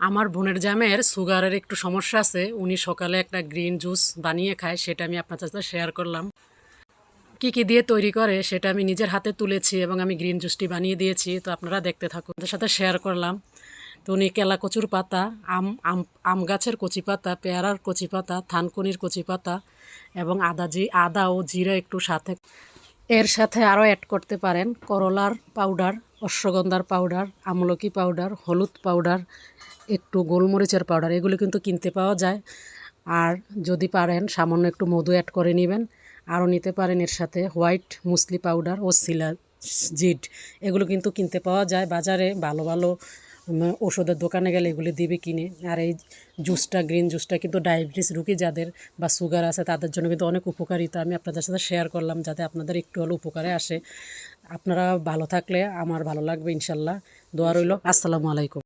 আমার বোনের জামের সুগারের একটু সমস্যা আছে, উনি সকালে একটা গ্রিন জুস বানিয়ে খায়, সেটা আমি আপনার সাথে শেয়ার করলাম। কি কি দিয়ে তৈরি করে, সেটা আমি নিজের হাতে তুলেছি এবং আমি গ্রিন জুসটি বানিয়ে দিয়েছি, তো আপনারা দেখতে থাকুন। ওদের সাথে শেয়ার করলাম। তো উনি কেলা কচুর পাতা, আম আম আম গাছের কচি পাতা, পেয়ারার কচি পাতা, থানকুনির কচি পাতা এবং আদা জি, আদা ও জিরা একটু সাথে। এর সাথে আরও অ্যাড করতে পারেন করলার পাউডার, অশ্বগন্ধার পাউডার, আমলকি পাউডার, হলুদ পাউডার একটু গোলমরিচের পাউডার, এগুলো কিন্তু কিনতে পাওয়া যায়। আর যদি পারেন, সামান্য একটু মধু অ্যাড করে নেবেন। আরও নিতে পারেন এর সাথে হোয়াইট মুসলি পাউডার ও সিলা জিড, এগুলো কিন্তু কিনতে পাওয়া যায়। বাজারে ভালো ভালো ওষুধের দোকানে গেলে এগুলি দিবে কিনে। আর এই জুসটা, গ্রিন জুসটা কিন্তু ডায়াবেটিস রুগী যাদের বা সুগার আছে, তাদের জন্য কিন্তু অনেক উপকারিতা। আমি আপনাদের সাথে শেয়ার করলাম যাতে আপনাদের একটু হলেও উপকারে আসে। আপনারা ভালো থাকলে আমার ভালো লাগবে ইনশাল্লাহ। দোয়া রইল। আসসালামু আলাইকুম।